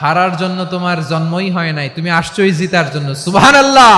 হারার জন্য তোমার জন্মই হয় নাই। তুমি আসছোই জিতার জন্য। সুবাহ আল্লাহ